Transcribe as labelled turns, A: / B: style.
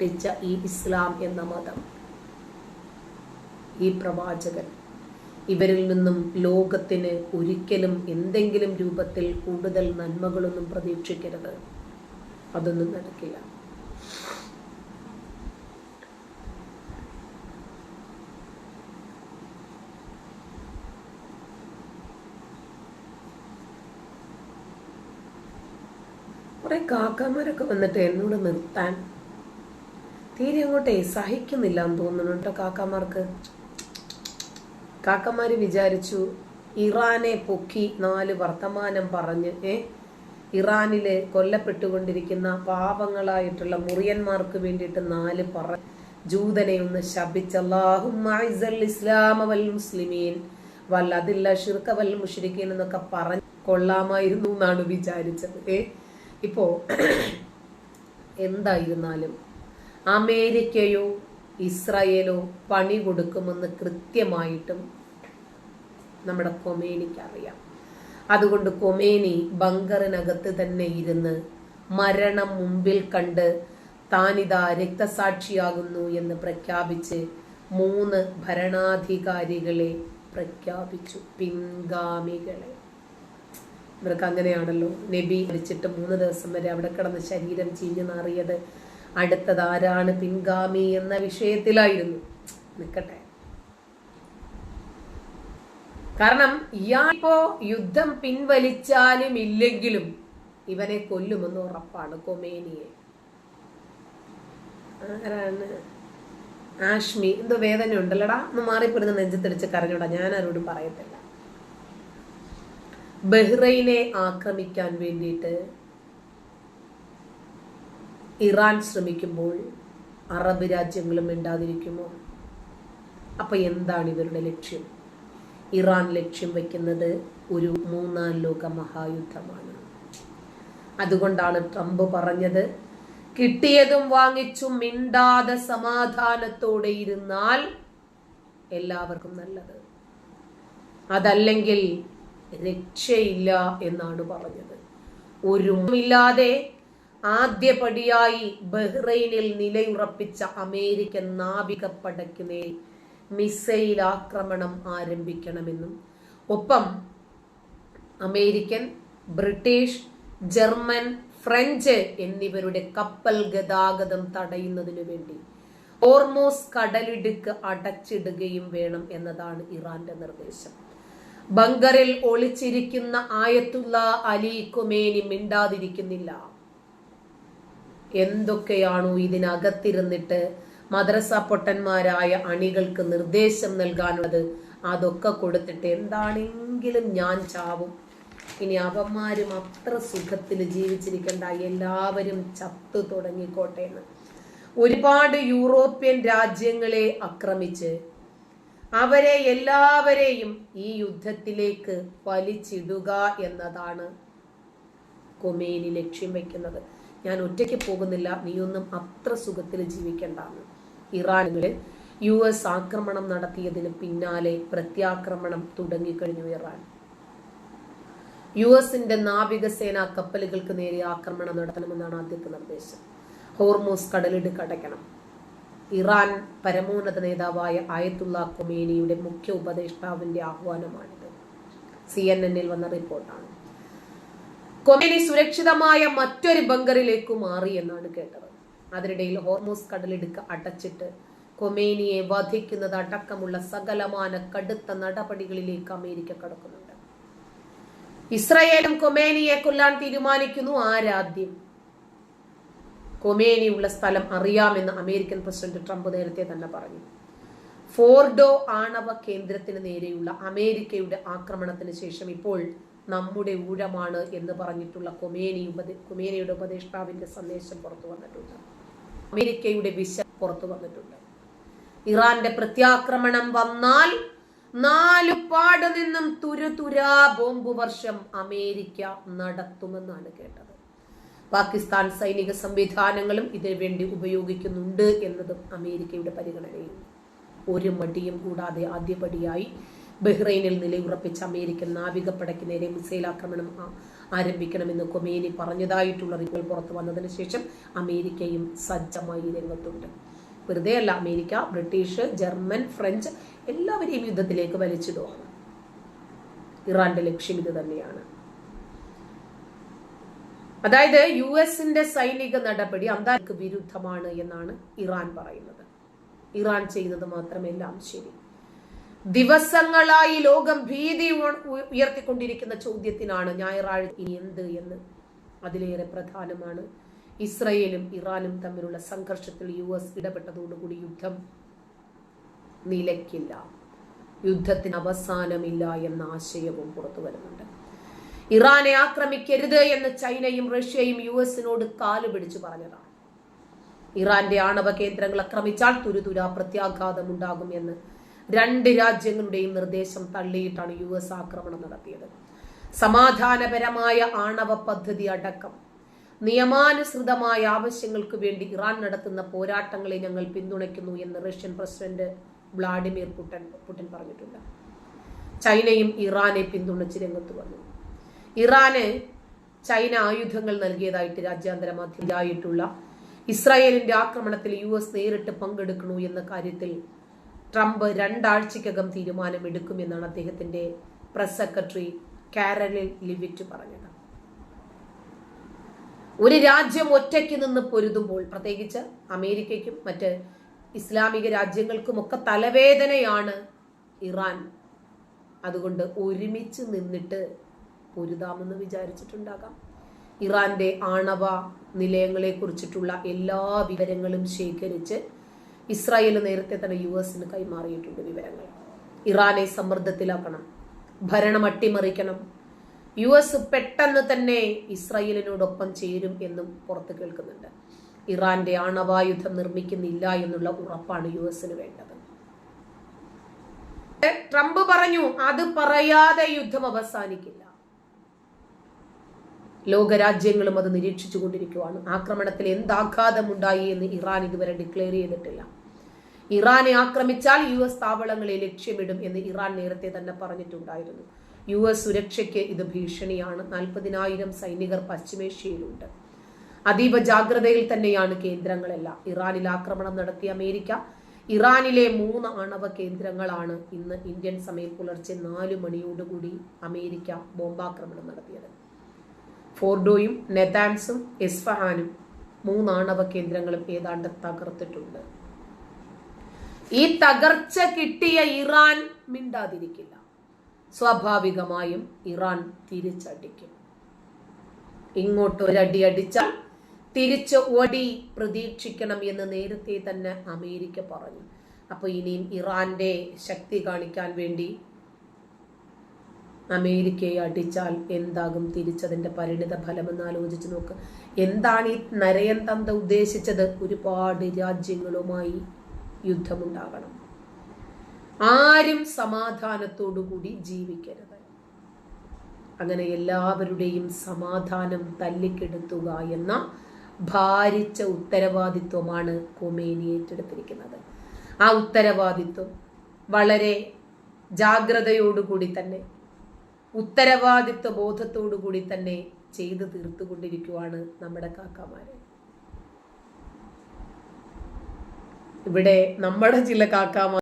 A: സൃഷ്ടിച്ച ഈ ഇസ്ലാം എന്ന മതം. ഈ പ്രവാചകൻ. ഇവരിൽ നിന്നും ലോകത്തിന് ഒരിക്കലും എന്തെങ്കിലും രൂപത്തിൽ കൂടുതൽ നന്മകളൊന്നും പ്രതീക്ഷിക്കരുത്. അതൊന്നും നടക്കില്ല. കുറെ കാക്കാമാരൊക്കെ വന്നിട്ട് എന്നോട് നിർത്താൻ തീരെ അങ്ങോട്ടേ സഹിക്കുന്നില്ല എന്ന് തോന്നുന്നു കേട്ടോ കാക്കാമാർക്ക്. കാക്കമാർ വിചാരിച്ചു ഇറാനെ പൊക്കി നാല് വർത്തമാനം പറഞ്ഞ് ഏ ഇറാനിൽ കൊല്ലപ്പെട്ടുകൊണ്ടിരിക്കുന്ന പാപങ്ങളായിട്ടുള്ള മുറിയന്മാർക്ക് വേണ്ടിയിട്ട് നാല് പറ ജൂതനെ ഒന്ന് ശപിച്ച് വല്ല അതില്ല ഷിർക്ക വൽ മുഷിരിക്കീൻ എന്നൊക്കെ പറഞ്ഞ് കൊള്ളാമായിരുന്നു എന്നാണ് വിചാരിച്ചത് ഏ. ഇപ്പോ എന്തായിരുന്നാലും അമേരിക്കയോ ഇസ്രയേലോ പണി കൊടുക്കുമെന്ന് കൃത്യമായിട്ടും നമ്മുടെ കൊമേനിക്ക് അറിയാം. അതുകൊണ്ട് കൊമേനി ബങ്കറിനകത്ത് തന്നെ ഇരുന്ന് മരണം മുമ്പിൽ കണ്ട് താനിതാ രക്തസാക്ഷിയാകുന്നു എന്ന് പ്രഖ്യാപിച്ച് മൂന്ന് ഭരണാധികാരികളെ പ്രഖ്യാപിച്ചു. പിൻഗാമികളെ. ഇവർക്ക് അങ്ങനെയാണല്ലോ. നബി മരിച്ചിട്ട് മൂന്ന് ദിവസം വരെ അവിടെ കിടന്ന് ശരീരം ചീഞ്ഞു നാറിയത്. അടുത്തത് ആരാണ് പിൻഗാമി എന്ന വിഷയത്തിലായിരുന്നു. നിൽക്കട്ടെ കാരണം ഇയാൾ ഇപ്പോ യുദ്ധം പിൻവലിച്ചാലും ഇല്ലെങ്കിലും ഇവനെ കൊല്ലുമെന്ന് ഉറപ്പാണ് കൊമേനിയെ. ആരാണ്? ആഷ്മി. എന്തോ വേദന ഉണ്ടല്ലടാ. ഒന്ന് മാറിപ്പോരുന്ന നെഞ്ചത്തിടിച്ച് കരഞ്ഞോടാ. ഞാൻ ആരോടും പറയത്തില്ല. ബഹ്റൈനെ ആക്രമിക്കാൻ വേണ്ടിയിട്ട് ഇറാൻ ശ്രമിക്കുമ്പോൾ അറബ് രാജ്യങ്ങളും മിണ്ടാതിരിക്കുമോ? അപ്പം എന്താണ് ഇവരുടെ ലക്ഷ്യം? ഇറാൻ ലക്ഷ്യം വയ്ക്കുന്നത് ഒരു മൂന്നാം ലോക മഹായുദ്ധമാണ്. അതുകൊണ്ടാണ് ട്രംപ് പറഞ്ഞത് കിട്ടിയതും വാങ്ങിച്ചും മിണ്ടാതെ സമാധാനത്തോടെ ഇരുന്നാൽ എല്ലാവർക്കും നല്ലത്. അതല്ലെങ്കിൽ രക്ഷയില്ല എന്നാണ് പറഞ്ഞത്. ഒരുമില്ലാതെ ആദ്യപടിയായി ബഹ്റൈനിൽ നിലയുറപ്പിച്ച അമേരിക്കൻ നാവികപ്പടയ്ക്ക് മേൽ മിസൈൽ ആക്രമണം ആരംഭിക്കണമെന്നും ഒപ്പം അമേരിക്കൻ ബ്രിട്ടീഷ് ജർമ്മൻ ഫ്രഞ്ച് എന്നിവരുടെ കപ്പൽ ഗതാഗതം തടയുന്നതിനു വേണ്ടി ഓർമോസ് കടലിടുക്ക് അടച്ചിടുകയും വേണം എന്നതാണ് ഇറാന്റെ നിർദ്ദേശം. ബങ്കറിൽ ഒളിച്ചിരിക്കുന്ന ആയത്തുള്ള അലി കൊമേനി മിണ്ടാതിരിക്കുന്നില്ല. എന്തൊക്കെയാണോ ഇതിനകത്തിരുന്നിട്ട് മദ്രസ പൊട്ടന്മാരായ അണികൾക്ക് നിർദ്ദേശം നൽകാനുള്ളത്? അതൊക്കെ കൊടുത്തിട്ട് എന്താണെങ്കിലും ഞാൻ ചാവും. ഇനി അവന്മാരും അത്ര സുഖത്തിൽ ജീവിച്ചിരിക്കേണ്ട. എല്ലാവരും ചത്തു തുടങ്ങിക്കോട്ടെ എന്ന്. ഒരുപാട് യൂറോപ്യൻ രാജ്യങ്ങളെ ആക്രമിച്ച് അവരെ എല്ലാവരെയും ഈ യുദ്ധത്തിലേക്ക് വലിച്ചിടുക എന്നതാണ് കൊമേനി ലക്ഷ്യം വെക്കുന്നത്. ഞാൻ ഒറ്റയ്ക്ക് പോകുന്നില്ല. നീയൊന്നും അത്ര സുഖത്തിൽ ജീവിക്കണ്ടെന്ന് ഇറാനുകളിൽ യു എസ് ആക്രമണം നടത്തിയതിന് പിന്നാലെ പ്രത്യാക്രമണം തുടങ്ങിക്കഴിഞ്ഞു ഇറാൻ. യു എസിന്റെ നാവികസേനാ കപ്പലുകൾക്ക് നേരെ ആക്രമണം നടത്തണമെന്നാണ് ആദ്യത്തെ നിർദ്ദേശം. ഹോർമോസ് കടലിടുക്ക് അടയ്ക്കണം ഇറാൻ പരമോന്നത നേതാവായ ആയത്തുള്ള കൊമേനിയുടെ മുഖ്യ ഉപദേഷ്ടാവിന്റെ ആഹ്വാനമാണിത്. സി എൻ എന്നിൽ വന്ന റിപ്പോർട്ടാണ്. കൊമേനി സുരക്ഷിതമായ മറ്റൊരു ബങ്കറിലേക്ക് മാറി എന്നാണ് കേട്ടത്. അതിനിടയിൽ ഹോർമോസ് കടലിടുക്ക് അടച്ചിട്ട് കൊമേനിയെ വധിക്കുന്നത് അടക്കമുള്ള സകലമാന കടുത്ത നടപടികളിലേക്ക് അമേരിക്ക കടക്കുന്നുണ്ട്. ഇസ്രയേലും കൊമേനിയെ കൊല്ലാൻ തീരുമാനിക്കുന്നു ആരാദ്യം കൊമേനിയുള്ള സ്ഥലം അറിയാമെന്ന് അമേരിക്കൻ പ്രസിഡന്റ് ട്രംപ് നേരത്തെ തന്നെ പറഞ്ഞു. ഫോർഡോ ആണവ കേന്ദ്രത്തിന് നേരെയുള്ള അമേരിക്കയുടെ ആക്രമണത്തിന് ശേഷം ഇപ്പോൾ നമ്മുടെ ഊഴമാണ് എന്ന് പറഞ്ഞിട്ടുള്ള കൊമേനി ഉപദേ കൊമേനിയുടെ ഉപദേഷ്ടാവിന്റെ സന്ദേശം പുറത്തു വന്നിട്ടുണ്ട്. അമേരിക്കയുടെ വിശ പുറത്തു വന്നിട്ടുണ്ട്. ഇറാന്റെ പ്രത്യാക്രമണം വന്നാൽ നാലു പാട് നിന്നും തുരുതുരാ ബോംബ് വർഷം അമേരിക്ക നടത്തുമെന്നാണ് കേട്ടത്. പാകിസ്ഥാൻ സൈനിക സംവിധാനങ്ങളും ഇതിനു വേണ്ടി ഉപയോഗിക്കുന്നുണ്ട് എന്നതും അമേരിക്കയുടെ പരിഗണനയിൽ. ഒരു മടിയും കൂടാതെ ആദ്യപടിയായി ബഹ്റൈനിൽ നിലയുറപ്പിച്ച അമേരിക്കൻ നാവികപ്പടയ്ക്ക് നേരെ മിസൈൽ ആക്രമണം ആരംഭിക്കണമെന്ന് കൊമേനി പറഞ്ഞതായിട്ടുള്ള റിപ്പോർട്ട് പുറത്തു വന്നതിന് ശേഷം അമേരിക്കയും സജ്ജമായി രംഗത്തുണ്ട്. വെറുതെ അല്ല അമേരിക്ക ബ്രിട്ടീഷ് ജർമ്മൻ ഫ്രഞ്ച് എല്ലാവരെയും യുദ്ധത്തിലേക്ക് വലിച്ചിടുവാണ്. ഇറാന്റെ ലക്ഷ്യം ഇത് തന്നെയാണ്. അതായത് യു എസിന്റെ സൈനിക നടപടി അന്താരാഷ്ട്ര വിരുദ്ധമാണ് എന്നാണ് ഇറാൻ പറയുന്നത്. ഇറാൻ ചെയ്തത് മാത്രമെല്ലാം ശരി. ദിവസങ്ങളായി ലോകം ഭീതി ഉയർത്തിക്കൊണ്ടിരിക്കുന്ന ചോദ്യത്തിനാണ് ഞായറാഴ്ച. ഇനി എന്ത് എന്ന് അതിലേറെ പ്രധാനമാണ്. ഇസ്രയേലും ഇറാനും തമ്മിലുള്ള സംഘർഷത്തിൽ യു എസ് ഇടപെട്ടതോടുകൂടി യുദ്ധം നിലയ്ക്കില്ല. യുദ്ധത്തിന് അവസാനമില്ല എന്ന ആശയവും പുറത്തു വരുന്നുണ്ട്. ഇറാനെ ആക്രമിക്കരുത് എന്ന് ചൈനയും റഷ്യയും യു എസിനോട് കാൽ പിടിച്ചു പറഞ്ഞതാണ്. ഇറാന്റെ ആണവ കേന്ദ്രങ്ങൾ ആക്രമിച്ചാൽ തുരുതുരാ പ്രത്യാഘാതം ഉണ്ടാകും എന്ന് രണ്ട് രാജ്യങ്ങളുടെയും നിർദ്ദേശം തള്ളിയിട്ടാണ് യു എസ് ആക്രമണം നടത്തിയത്. സമാധാനപരമായ ആണവ പദ്ധതി അടക്കം. നിയമാനുസൃതമായ ആവശ്യങ്ങൾക്ക് വേണ്ടി ഇറാൻ നടത്തുന്ന പോരാട്ടങ്ങളെ ഞങ്ങൾ പിന്തുണയ്ക്കുന്നു എന്ന് Russian president Vladimir Putin Putin പറഞ്ഞിട്ടുണ്ട്. ചൈനയും ഇറാനെ പിന്തുണച്ച് രംഗത്ത് വന്നു. ഇറാന് ചൈന ആയുധങ്ങൾ നൽകിയതായിട്ട് രാജ്യാന്തര മാധ്യമമായിട്ടുള്ള ഇസ്രായേലിന്റെ ആക്രമണത്തിൽ യു എസ് നേരിട്ട് പങ്കെടുക്കണു എന്ന കാര്യത്തിൽ ട്രംപ് രണ്ടാഴ്ചക്കകം തീരുമാനമെടുക്കുമെന്നാണ് അദ്ദേഹത്തിന്റെ പ്രസ് സെക്രട്ടറി കാരലിൽ ലിവിറ്റ് പറഞ്ഞത്. ഒരു രാജ്യം ഒറ്റയ്ക്ക് നിന്ന് പൊരുതുമ്പോൾ പ്രത്യേകിച്ച് അമേരിക്കയ്ക്കും മറ്റ് ഇസ്ലാമിക രാജ്യങ്ങൾക്കുമൊക്കെ തലവേദനയാണ് ഇറാൻ. അതുകൊണ്ട് ഒരുമിച്ച് നിന്നിട്ട് പൊരുതാമെന്ന് വിചാരിച്ചിട്ടുണ്ടാകാം. ഇറാന്റെ ആണവ നിലയങ്ങളെ കുറിച്ചിട്ടുള്ള എല്ലാ വിവരങ്ങളും ശേഖരിച്ച് ഇസ്രായേൽ നേരത്തെ തന്നെ യു എസിന് കൈമാറിയിട്ടുണ്ട് വിവരങ്ങൾ. ഇറാനെ സമ്മർദ്ദത്തിലാക്കണം. ഭരണം അട്ടിമറിക്കണം. യു എസ് പെട്ടെന്ന് തന്നെ ഇസ്രായേലിനോടൊപ്പം ചേരും എന്നും പുറത്ത് കേൾക്കുന്നുണ്ട്. ഇറാന്റെ ആണവായുധം നിർമ്മിക്കുന്നില്ല എന്നുള്ള ഉറപ്പാണ് യു എസിന് വേണ്ടത്. ട്രംപ് പറഞ്ഞു അത് പറയാതെ യുദ്ധം അവസാനിക്കില്ല. ലോകരാജ്യങ്ങളും അത് നിരീക്ഷിച്ചു കൊണ്ടിരിക്കുവാണ് ആക്രമണത്തിൽ എന്താഘാതമുണ്ടായി എന്ന് ഇറാൻ ഇതുവരെ ഡിക്ലെയർ ചെയ്തിട്ടില്ല. ഇറാനെ ആക്രമിച്ചാൽ യു എസ് താവളങ്ങളെ ലക്ഷ്യമിടും എന്ന് ഇറാൻ നേരത്തെ തന്നെ പറഞ്ഞിട്ടുണ്ടായിരുന്നു. യു എസ് സുരക്ഷയ്ക്ക് ഇത് ഭീഷണിയാണ്. നാൽപ്പതിനായിരം സൈനികർ പശ്ചിമേഷ്യയിലുണ്ട്. അതീവ ജാഗ്രതയിൽ തന്നെയാണ് കേന്ദ്രങ്ങളെല്ലാം. ഇറാനിൽ ആക്രമണം നടത്തിയ അമേരിക്ക ഇറാനിലെ മൂന്ന് ആണവ കേന്ദ്രങ്ങളാണ് ഇന്ന് ഇന്ത്യൻ സമയം പുലർച്ചെ നാല് മണിയോടുകൂടി അമേരിക്ക ബോംബാക്രമണം നടത്തിയത്. ഫോർഡോയും നെതാൻസും എസ്ഫഹാനും മൂന്ന് ആണവ കേന്ദ്രങ്ങളും ഏതാണ്ട് തകർത്തിട്ടുണ്ട്. ഈ തകർച്ച കിട്ടിയ ഇറാൻ മിണ്ടാതിരിക്കില്ല. സ്വാഭാവികമായും ഇറാൻ തിരിച്ചടിക്കും. ഇങ്ങോട്ട് ഒരടി അടിച്ചാൽ തിരിച്ച് ഒടി പ്രതീക്ഷിക്കണം എന്ന് നേരത്തെ തന്നെ അമേരിക്ക പറഞ്ഞു. അപ്പൊ ഇനിയും ഇറാന്റെ ശക്തി കാണിക്കാൻ വേണ്ടി അമേരിക്കയെ അടിച്ചാൽ എന്താകും? തിരിച്ചതിന്റെ പരിണിത എന്ന് ആലോചിച്ച് നോക്ക്. എന്താണ് ഈ നരയൻ തന്ത ഉദ്ദേശിച്ചത്? ഒരുപാട് രാജ്യങ്ങളുമായി യുദ്ധമുണ്ടാകണം. ആരും സമാധാനത്തോടുകൂടി ജീവിക്കരുത്. അങ്ങനെ എല്ലാവരുടെയും സമാധാനം തല്ലിക്കെടുത്തുക എന്ന ഭാരിച്ച ഉത്തരവാദിത്വമാണ് കൊമേനി ഏറ്റെടുത്തിരിക്കുന്നത്. ആ ഉത്തരവാദിത്വം വളരെ ജാഗ്രതയോടുകൂടി തന്നെ ഉത്തരവാദിത്വ ബോധത്തോടുകൂടി തന്നെ ചെയ്തു തീർത്തുകൊണ്ടിരിക്കുവാണ് നമ്മുടെ കാക്കാമാര്. ഇവിടെ നമ്മുടെ ചില കാക്കാമാർ